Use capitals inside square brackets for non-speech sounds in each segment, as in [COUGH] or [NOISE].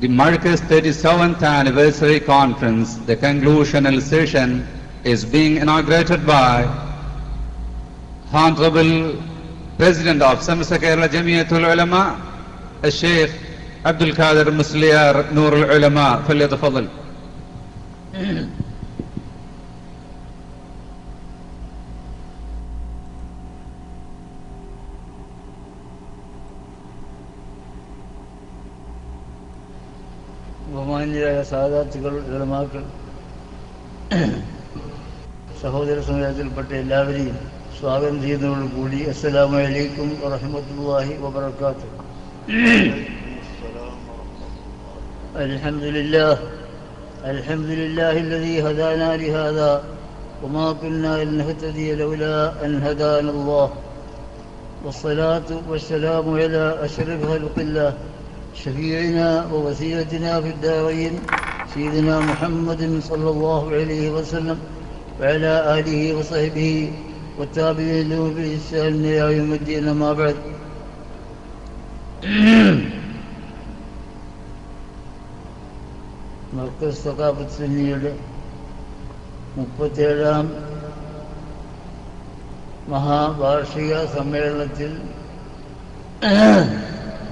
the Marcus 37th Anniversary Conference, the conclusional session, is being inaugurated by Honorable President of Samsa Kerala Jamiatul Ulama, الشيخ عبد القادر مسليار نور العلماء فليتفضل ബഹുമാന്യരായ സാധാർത്ഥികൾ ഇളമാക്കൾ സഹോദര സമുദായത്തിൽപ്പെട്ട എല്ലാവരെയും സ്വാഗതം വറഹമത്തല്ലാഹി വബർക്കാത്തു الحمد لله الحمد لله الذي هدانا لهذا وما كنا لنهتدي لولا أن هدانا الله والصلاة والسلام على أشرف خلق الله شفيعنا ووسيلتنا في الدارين سيدنا محمد صلى الله عليه وسلم وعلى آله وصحبه والتابعين له بإحسان إلى يوم الدين ما بعد [CLEARS THROAT] മർക്കസ് സഖാഫത്ത് സുന്നിയുടെ മുപ്പത്തേഴാം മഹാവാർഷിക സമ്മേളനത്തിൽ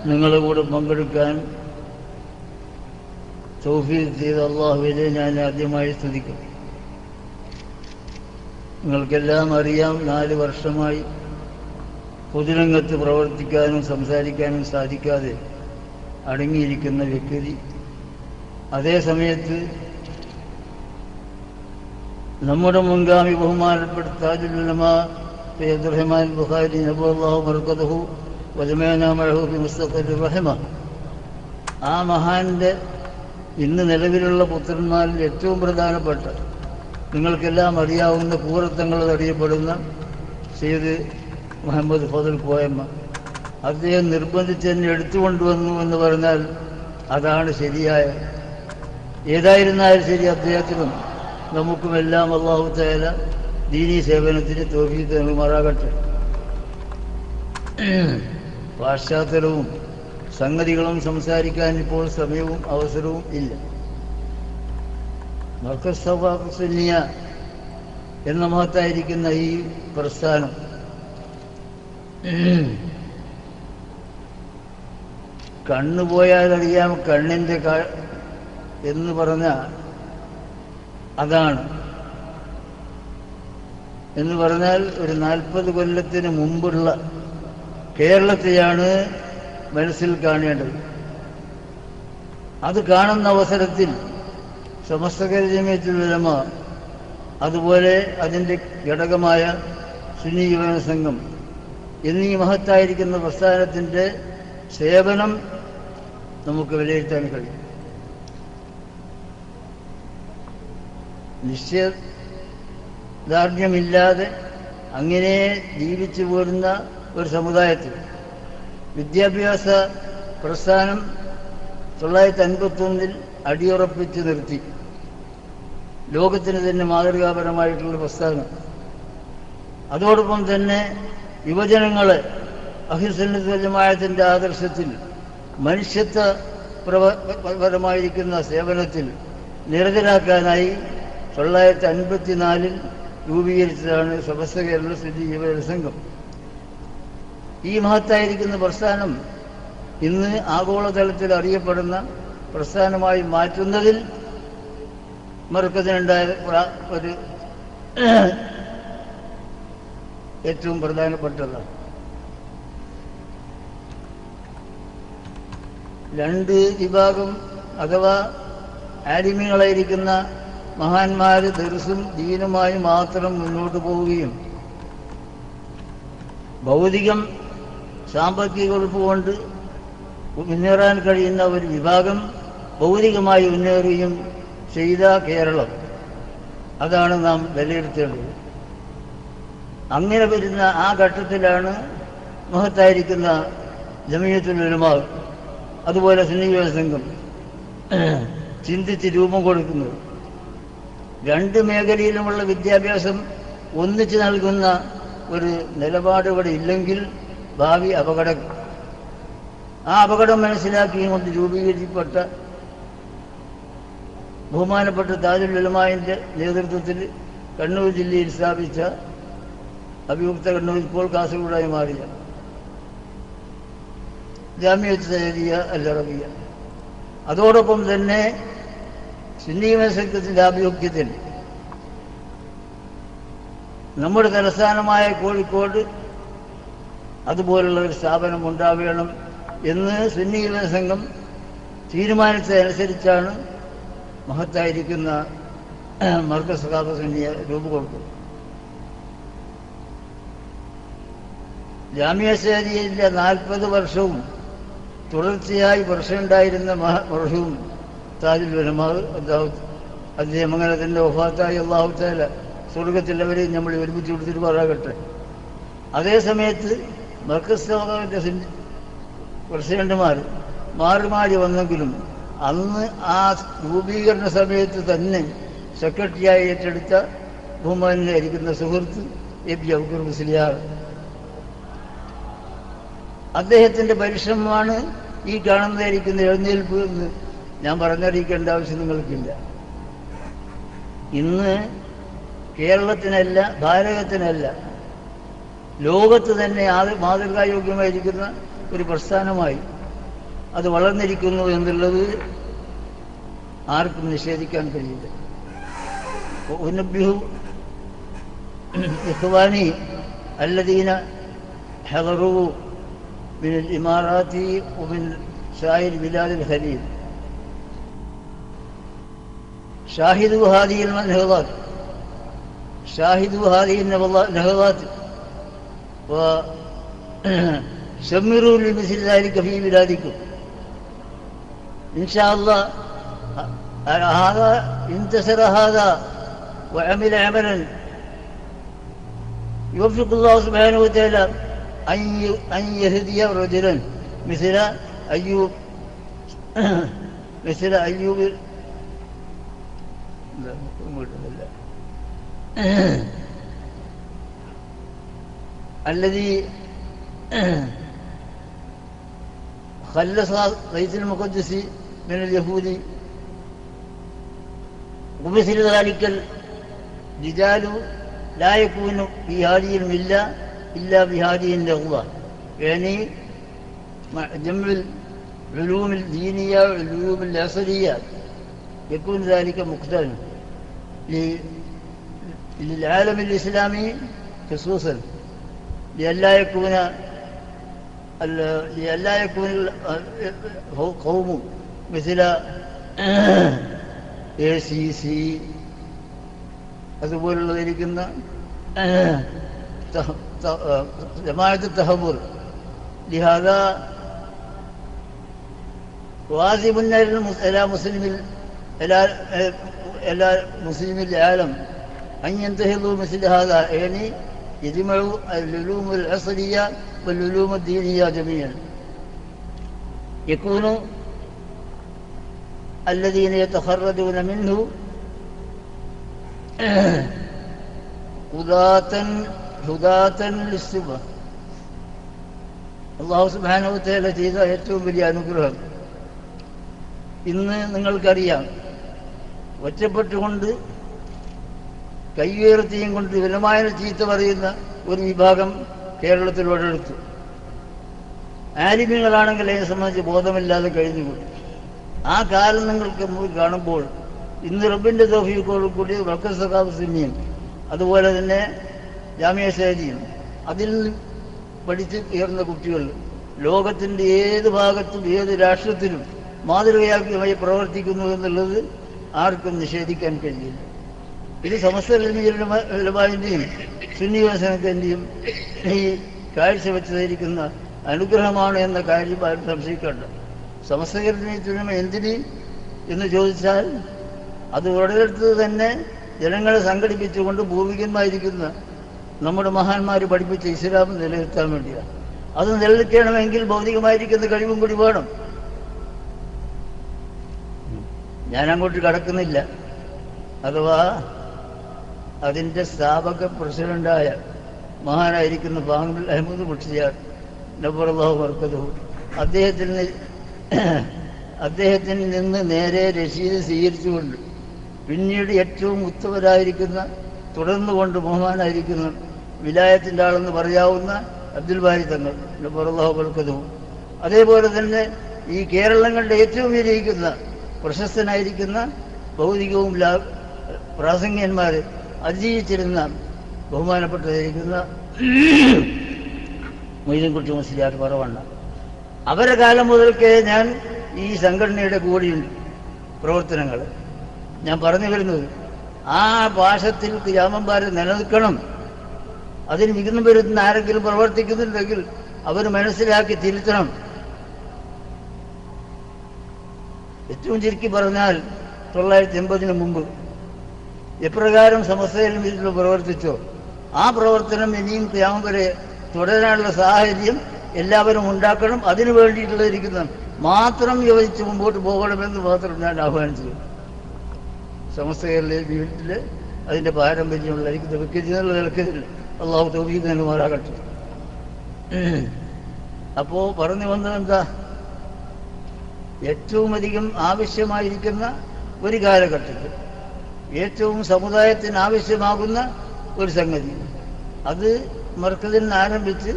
നിങ്ങളുടെ കൂടെ പങ്കെടുക്കാൻ തൗഫീഖ് ചെയ്ത അള്ളാഹുവിനെ ഞാൻ ആദ്യമായി സ്തുതിക്കും. നിങ്ങൾക്കെല്ലാം അറിയാം നാല് വർഷമായി പൊതുരംഗത്ത് പ്രവർത്തിക്കാനും സംസാരിക്കാനും സാധിക്കാതെ അടങ്ങിയിരിക്കുന്ന വ്യക്തി. അതേ സമയത്ത് നമ്മുടെ മുൻഗാമി ബഹുമാനപ്പെട്ട താജുലുലമ സയ്യിദ് റഹ്മാൻ ബുഖാരി വജമേന മഴഹൂബി മുസ്തഖർ റഹിമ. ആ മഹാന്റെ ഇന്ന് നിലവിലുള്ള പുത്രന്മാരിൽ ഏറ്റവും പ്രധാനപ്പെട്ട നിങ്ങൾക്കെല്ലാം അറിയാവുന്ന പൂരത്തങ്ങൾ അറിയപ്പെടുന്ന സെയ്ദ് മുഹമ്മദ് ഫതുൽ കോയമ്മ. അദ്ദേഹം നിർബന്ധിച്ച് എന്നെ എടുത്തുകൊണ്ടുവന്നു എന്ന് പറഞ്ഞാൽ അതാണ് ശരിയായ ഏതായിരുന്നാലും ശരി അദ്ദേഹത്തിനും നമുക്കുമെല്ലാം അള്ളാഹു തേല ദീനീ സേവനത്തിന് തോഫീത്ത് നൽകുമാറാകട്ടെ. പാശ്ചാത്തലവും സംഗതികളും സംസാരിക്കാൻ ഇപ്പോൾ സമയവും അവസരവും ഇല്ല. മർക്കസ്സവാസുന്നിയ എന്ന മഹത്തായിരിക്കുന്ന ഈ പ്രസ്ഥാനം കണ്ണുപോയാലറിയാം കണ്ണിന്റെ കണ്ണിന്റെ എന്ന് പറഞ്ഞ അതാണ്. എന്ന് പറഞ്ഞാൽ ഒരു നാൽപ്പത് കൊല്ലത്തിന് മുമ്പുള്ള കേരളത്തെയാണ് മനസ്സിൽ കാണേണ്ടത്. അത് കാണുന്ന അവസരത്തിൽ സമസ്തകരജമയത്തിലുലമ അതുപോലെ അതിന്റെ ഘടകമായ സുന്നി യുവന സംഘം എന്നീ മഹത്തായിരിക്കുന്ന പ്രസ്ഥാനത്തിന്റെ സേവനം നമുക്ക് വിലയിരുത്താൻ കഴിയും. നിശ്ചയദാർഢ്യമില്ലാതെ അങ്ങനെ ജീവിച്ചു പോരുന്ന ഒരു സമുദായത്തിൽ. വിദ്യാഭ്യാസ പ്രസ്ഥാനം തൊള്ളായിരത്തി അൻപത്തൊന്നിൽ അടിയുറപ്പിച്ച് നിർത്തി. ലോകത്തിന് തന്നെ മാതൃകാപരമായിട്ടുള്ള പ്രസ്ഥാനം. അതോടൊപ്പം തന്നെ യുവജനങ്ങളെ അഹിസന്നതമായത്തിന്റെ ആദർശത്തിൽ മനുഷ്യത്വ പരമായിരിക്കുന്ന സേവനത്തിൽ നിരതരാക്കാനായി തൊള്ളായിരത്തി അൻപത്തിനാലിൽ രൂപീകരിച്ചതാണ് സമസ്ത കേരള സ്ഥിതി യുവജന സംഘം ഈ മഹത്തായിരിക്കുന്ന പ്രസ്ഥാനം ഇന്ന് ആഗോളതലത്തിൽ അറിയപ്പെടുന്ന പ്രസ്ഥാനമായി മാറ്റുന്നതിൽ മറുക്കത്തിനുണ്ടായ ഒരു ഏറ്റവും പ്രധാനപ്പെട്ടതാണ് രണ്ട് വിഭാഗം അഥവാ ആലിമ്യങ്ങളായിരിക്കുന്ന മഹാന്മാര് ദർസും ദീനുമായി മാത്രം മുന്നോട്ട് പോവുകയും ഭൗതികം സാമ്പത്തിക വകുപ്പ് കൊണ്ട് മുന്നേറാൻ കഴിയുന്ന ഒരു വിഭാഗം ഭൗതികമായി മുന്നേറുകയും ചെയ്ത കേരളം. അതാണ് നാം വിലയിരുത്തേണ്ടത്. അങ്ങനെ വരുന്ന ആ ഘട്ടത്തിലാണ് മഹത്തായിരിക്കുന്ന ജമീയത്തുലമാ അതുപോലെ സുന്നിക സംഘം ചിന്തിച്ച് രൂപം കൊടുക്കുന്നത്. രണ്ട് മേഖലയിലുമുള്ള വിദ്യാഭ്യാസം ഒന്നിച്ച് നൽകുന്ന ഒരു നിലപാട് ഇവിടെ ഇല്ലെങ്കിൽ ഭാവി അപകടങ്ങൾ. ആ അപകടം മനസ്സിലാക്കിയും കൊണ്ട് രൂപീകരിക്കപ്പെട്ട ബഹുമാനപ്പെട്ട താജുൽ ഉലമാവിന്റെ നേതൃത്വത്തിൽ കണ്ണൂർ ജില്ലയിൽ സ്ഥാപിച്ച അഭിയുക്ത കണ്ണൂർ ഇപ്പോൾ കാസർഗോഡായി മാറിയ ജാമ്യത്ത് സൈദിയ അൽ അറബിയ അതോടൊപ്പം തന്നെ സുന്നി സംഘത്തിന്റെ ആഭിമുഖ്യത്തിൽ നമ്മുടെ തലസ്ഥാനമായ കോഴിക്കോട് അതുപോലുള്ള ഒരു സ്ഥാപനം ഉണ്ടാവണം എന്ന് സുന്നീമ സംഘം തീരുമാനിച്ചതനുസരിച്ചാണ് മഹത്തായിരിക്കുന്ന മർക്കസ് സഖാബ സുന്നിയ രൂപം കൊടുക്കുന്നത് ജാമ്യാശാരിയിലെ നാൽപ്പത് വർഷവും തുടർച്ചയായി വർഷമുണ്ടായിരുന്ന വർഷവും താജുൽ ഉലമാവ് അദ്ദേഹം അദ്ദേഹം അങ്ങനെ തന്നെ ഒഫാത്തായി അള്ളാഹുത്താല സ്വർഗത്തിലവരെയും നമ്മൾ ഒരുമിച്ച് കൊടുത്തിട്ട് പറയാകട്ടെ അതേ സമയത്ത് മർക്കസ് പ്രസിഡന്റുമാർ മാറി മാറി വന്നെങ്കിലും അന്ന് ആ രൂപീകരണ സമയത്ത് തന്നെ സെക്രട്ടറിയായി ഏറ്റെടുത്ത ബഹുമാനായിരിക്കുന്ന സുഹൃത്ത് എ പി അബ്ദുൾ മുസ്ലിയാർ. അദ്ദേഹത്തിന്റെ പരിശ്രമമാണ് ഈ കാണുന്നതായിരിക്കുന്ന എഴുന്നേൽപ്പ് എന്ന് ഞാൻ പറഞ്ഞറിയിക്കേണ്ട ആവശ്യം നിങ്ങൾക്കില്ല. ഇന്ന് കേരളത്തിനല്ല ഭാരതത്തിനല്ല ലോകത്ത് തന്നെ ആദ- മാതൃകായോഗ്യമായിരിക്കുന്ന ഒരു പ്രസ്ഥാനമായി അത് വളർന്നിരിക്കുന്നു എന്നുള്ളത് ആർക്കും നിഷേധിക്കാൻ കഴിയില്ല ഉന്നബ്യു ഇഖ്വാനി الذين حضروا من الإمارات ومن سائر بلاد الخليج شاهدوا هذه النهضات شاهدوا هذه النهضات وسمروا [CLEARS THROAT] لمثل ذلك في بلادكم. إن شاء الله هذا انتصر هذا وعمل عملا. يوفق الله سبحانه وتعالى أن يهدي رجلا. مثل أيوب. [CLEARS THROAT] مثل أيوب. [CLEARS THROAT] لا. الذي خلص بيت المقدس من اليهود ومثل ذلك الرجال لا يكون في هذه الملة إلا بهذه اللغة يعني مع جمع العلوم الدينية والعلوم العصرية يكون ذلك مقترن للعالم الإسلامي خصوصا. لئلا يكون ال- لئلا يكون ال- قوم مثل എ സി സി അതുപോലുള്ളതിരിക്കുന്ന ജമാഅത്ത് തഹബൂർ ലിഹാദ واجب على مسلم على على مسلم العالم أن ينتهضوا مثل هذا يعني يجمعوا العلوم العصرية والعلوم الدينية جميعا يكون الذين يتخرجون منه هداة هداة للسبة അള്ളാഹു സുബാനുവത്തേല ചെയ്ത ഏറ്റവും വലിയ അനുഗ്രഹം ഇന്ന് നിങ്ങൾക്കറിയാം ഒറ്റപ്പെട്ടുകൊണ്ട് കൈയുയർത്തിയും കൊണ്ട് വിലമായ ചീത്ത പറയുന്ന ഒരു വിഭാഗം കേരളത്തിൽ ഉടലെടുത്തു ആലിമ്യങ്ങളാണെങ്കിൽ അതിനെ സംബന്ധിച്ച് ബോധമില്ലാതെ കഴിഞ്ഞുകൂടി ആ കാലം നിങ്ങൾക്ക് മുമ്പിൽ കാണുമ്പോൾ ഇന്ന് റബ്ബിന്റെ തോഫിയോട് കൂടി വക്കർ സഖാബ് സിമിയും അതുപോലെ തന്നെ ജാമ്യ ശൈലിയും അതിൽ പഠിച്ച് ഉയർന്ന കുട്ടികൾ ലോകത്തിന്റെ ഏത് ഭാഗത്തും ഏത് രാഷ്ട്രത്തിലും മാതൃകയാക്കി പ്രവർത്തിക്കുന്നു എന്നുള്ളത് ആർക്കും നിഷേധിക്കാൻ കഴിയില്ല. ഇത് സമസ്ത ലമാവിന്റെയും സുന്നിവസനത്തിന്റെയും ഈ കാഴ്ചവെച്ചതായിരിക്കുന്ന അനുഗ്രഹമാണ് എന്ന കാര്യം ആരും സംശയിക്കേണ്ട. സമസ്തകരണ എന്തിന് എന്ന് ചോദിച്ചാൽ അത് ഉടലെടുത്തത് തന്നെ ജനങ്ങളെ സംഘടിപ്പിച്ചുകൊണ്ട് ഭൂമികന്മായിരിക്കുന്ന നമ്മുടെ മഹാന്മാർ പഠിപ്പിച്ച ഇസ്ലാം നിലനിർത്താൻ വേണ്ടിയാണ്. അത് നിലനിൽക്കണമെങ്കിൽ ഭൗതികമായിരിക്കുന്ന കഴിവും കൂടി വേണം. ഞാൻ അങ്ങോട്ട് കടക്കുന്നില്ല. അഥവാ അതിന്റെ സ്ഥാപക പ്രസിഡന്റായ മഹാനായിരിക്കുന്ന ബാങ്കുൽ അഹമ്മദ് മുട്ടിയാർ നബുറല്ലാഹു വർക്കതു അദ്ദേഹത്തിൽ അദ്ദേഹത്തിൽ നിന്ന് നേരെ രശീത് സ്വീകരിച്ചുകൊണ്ട് പിന്നീട് ഏറ്റവും ഉത്തമരായിരിക്കുന്ന തുടർന്നുകൊണ്ട് ബഹുമാനായിരിക്കുന്ന വിലായത്തിന്റെ ആളെന്ന് പറയാവുന്ന അബ്ദുൽ ബാരി തങ്ങൾ പുറല്ലാഹു അതേപോലെ തന്നെ ഈ കേരളങ്ങളുടെ ഏറ്റവും വിജയിക്കുന്ന പ്രശസ്തനായിരിക്കുന്ന ഭൗതികവും ലാ പ്രാസംഗ്യന്മാർ അതിജീവിച്ചിരുന്ന ബഹുമാനപ്പെട്ടിരിക്കുന്ന മൊയ്തീൻകുട്ടി മുസ്ലിയാർ പറവണ്ണ അവരുടെ കാലം മുതൽക്കേ ഞാൻ ഈ സംഘടനയുടെ കൂടിയുണ്ട് പ്രവർത്തനങ്ങൾ. ഞാൻ പറഞ്ഞു വരുന്നത് ആ ഭാഷത്തിൽ ഗ്രാമന്മാരെ നിലനിൽക്കണം. അതിന് വിഘ്നം വരുത്തുന്ന ആരെങ്കിലും പ്രവർത്തിക്കുന്നുണ്ടെങ്കിൽ അവർ മനസ്സിലാക്കി തിരുത്തണം. ഏറ്റവും ചുരുക്കി പറഞ്ഞാൽ തൊള്ളായിരത്തി എൺപതിന് മുമ്പ് എപ്രകാരം സമസ്തയിൽ വീട്ടിൽ പ്രവർത്തിച്ചോ? ആ പ്രവർത്തനം ഇനിയും ഗ്രാമം വരെ തുടരാനുള്ള സാഹചര്യം എല്ലാവരും ഉണ്ടാക്കണം. അതിനു വേണ്ടിയിട്ടുള്ളതിരിക്കുന്ന മാത്രം യോജിച്ച് മുമ്പോട്ട് പോകണമെന്ന് മാത്രം ഞാൻ ആഹ്വാനം ചെയ്യും സമസ്തകളിലെ വീട്ടിൽ അതിന്റെ പാരമ്പര്യമുള്ള എനിക്ക് നിലക്കില്ല അള്ളാഹു തോന്നിക്ക് നൽകുമാറാകട്ടെ. അപ്പോൾ പറഞ്ഞു വന്നത് എന്താ? ഏറ്റവും അധികം ആവശ്യമായിരിക്കുന്ന ഒരു കാലഘട്ടത്തിൽ ഏറ്റവും സമുദായത്തിന് ആവശ്യമാകുന്ന ഒരു സംഗതി. അത് മർക്കതിൽ നിന്ന് ആരംഭിച്ച്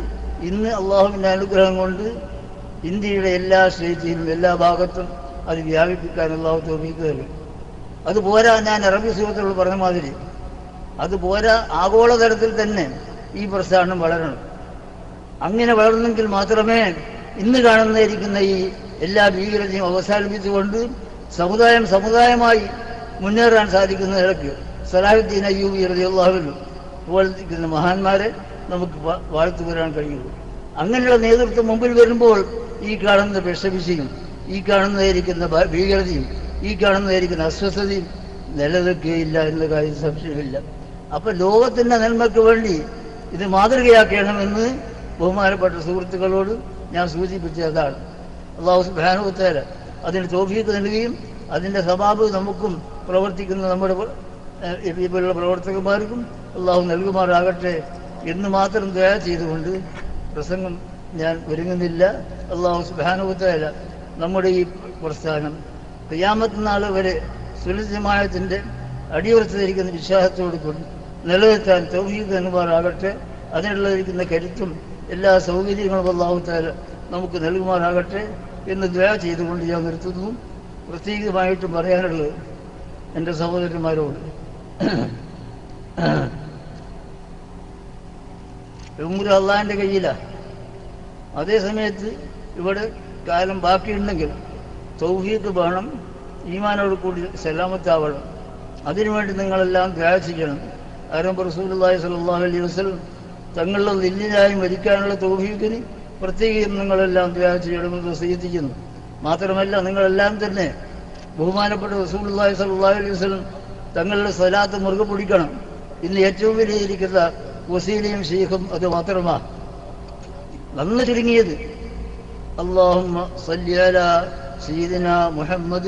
ഇന്ന് അള്ളാഹുവിന്റെ അനുഗ്രഹം കൊണ്ട് ഇന്ത്യയുടെ എല്ലാ സ്റ്റേറ്റിലും എല്ലാ ഭാഗത്തും അത് വ്യാപിപ്പിക്കാൻ അള്ളാഹു തോന്നിക്ക് തരും. അത് പോരാ ഞാൻ അറബി സുഹൃത്തുക്കൾ പറഞ്ഞ മാതിരി. അത് പോരാ ആഗോളതലത്തിൽ തന്നെ ഈ പ്രസ്ഥാനം വളരണം. അങ്ങനെ വളർന്നെങ്കിൽ മാത്രമേ ഇന്ന് കാണുന്നതിരിക്കുന്ന ഈ എല്ലാ ഭീകരതയും അവസാനിപ്പിച്ചുകൊണ്ട് സമുദായം സമുദായമായി മുന്നേറാൻ സാധിക്കുന്ന നിലയ്ക്ക് സലാഹുദ്ദീൻ അയ്യൂബി റളിയല്ലാഹുവിനും പോലിരിക്കുന്ന മഹാന്മാരെ നമുക്ക് വാഴ്ത്തു വരാൻ കഴിയുള്ളൂ. അങ്ങനെയുള്ള നേതൃത്വം മുമ്പിൽ വരുമ്പോൾ ഈ കാണുന്ന വിഷവിശയും ഈ കാണുന്നതായിരിക്കുന്ന ഭീകരതയും ഈ കാണുന്നതായിരിക്കുന്ന അസ്വസ്ഥതയും നിലനിൽക്കുകയില്ല എന്ന കാര്യം സംശയമില്ല. അപ്പൊ ലോകത്തിന്റെ നന്മയ്ക്ക് വേണ്ടി ഇത് മാതൃകയാക്കണമെന്ന് ബഹുമാനപ്പെട്ട സുഹൃത്തുക്കളോട് ഞാൻ സൂചിപ്പിച്ചത് അതാണ്. അള്ളാഹു സുബാനുത്തര അതിന് തോഫീക്ക് നൽകുകയും അതിന്റെ സ്വഭാവ് നമുക്കും പ്രവർത്തിക്കുന്ന നമ്മുടെ ഇതുപോലുള്ള പ്രവർത്തകന്മാർക്കും അള്ളാഹു നൽകുമാറാകട്ടെ എന്ന് മാത്രം ദയ ചെയ്തുകൊണ്ട് പ്രസംഗം ഞാൻ ഒരുങ്ങുന്നില്ല. അള്ളാഹു സുബാനുത്തര നമ്മുടെ ഈ പ്രസ്ഥാനം ക്രിയാമത്ത് നാൾ വരെ സുലഭമായത്തിന്റെ അടിയുറച്ചിരിക്കുന്ന വിശ്വാസത്തോട് കൂടി നിലനിർത്താൻ തൗഹീദ് എന്നുമാറാകട്ടെ അതിനുള്ളതിരിക്കുന്ന കരുത്തും എല്ലാ സൗകര്യങ്ങളും അള്ളാഹുത്താല നമുക്ക് നൽകുമാറാകട്ടെ എന്ന് ദയ ചെയ്തുകൊണ്ട് ഞാൻ നിർത്തുന്നു. പ്രത്യേകമായിട്ടും പറയാനുള്ളത് എന്റെ സഹോദരന്മാരോട്. ഉമ്മുര അള്ളാഹിന്റെ കയ്യിലാണ് അതേ സമയത്ത് ഇവിടെ കാലം ബാക്കിയുണ്ടെങ്കിൽ തൗഹീദ് വേണം ഈമാനോട് കൂടി സലാമത്താവണം അതിനുവേണ്ടി നിങ്ങളെല്ലാം ത്യാഗിക്കണം ആരംഭ സലാഹു സ്വല്ലല്ലാഹു അലൈഹി വസ്ലം തങ്ങളുടെ ലില്ലിനായി മരിക്കാനുള്ള തൗഹീദിന് പ്രത്യേകം നിങ്ങളെല്ലാം ദ്വാ ചെയ്യണമെന്ന് സ്വീകരിക്കുന്നു. മാത്രമല്ല നിങ്ങളെല്ലാം തന്നെ ബഹുമാനപ്പെട്ട റസൂലുള്ളാഹി സ്വല്ലല്ലാഹു അലൈഹി വസല്ലം തങ്ങളുടെ സ്വലാത്ത് മുറുകെ പിടിക്കണം ഇന്ന് ഏറ്റവും വലിയിരിക്കുന്ന വസീലയും ഷെയ്ഖും അത് മാത്രമാണ് നന്ന് ചുരുങ്ങിയത് اللهم صل على سيدنا محمد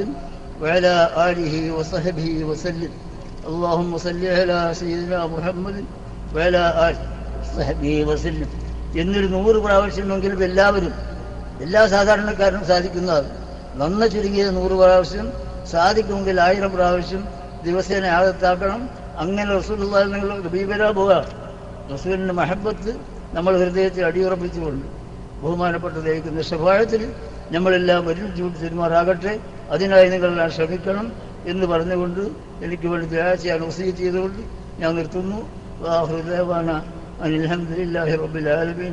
وعلى آله وصحبه وسلم اللهم صل على سيدنا محمد وعلى آله وصحبه وسلم എന്നൊരു നൂറ് പ്രാവശ്യമെങ്കിലും എല്ലാവരും എല്ലാ സാധാരണക്കാരനും സാധിക്കുന്നതാണ് നന്ന ചുരുങ്ങിയത് നൂറ് പ്രാവശ്യം സാധിക്കുമെങ്കിൽ ആയിരം പ്രാവശ്യം ദിവസേന ആകത്താക്കണം അങ്ങനെ റസൂൽ നിങ്ങൾ ബീബരാ പോവുക റസൂലിന്റെ മഹബത്ത് നമ്മൾ ഹൃദയത്തിൽ അടിയുറപ്പിച്ചുകൊണ്ട് ബഹുമാനപ്പെട്ട ദൈവിക്കുന്ന സ്വഭാവത്തിൽ നമ്മളെല്ലാം ഒരുമിച്ച് കൂട്ടി തിരുമാറാകട്ടെ അതിനായി നിങ്ങളെല്ലാം ശ്രമിക്കണം എന്ന് പറഞ്ഞുകൊണ്ട് എനിക്ക് വേണ്ടി ദയാ ചെയ്യാൻ ചെയ്തുകൊണ്ട് ഞാൻ നിർത്തുന്നു. അനിൽഹമ്മദില്ലാഹി റബ്ബിൽ ആലമീൻ.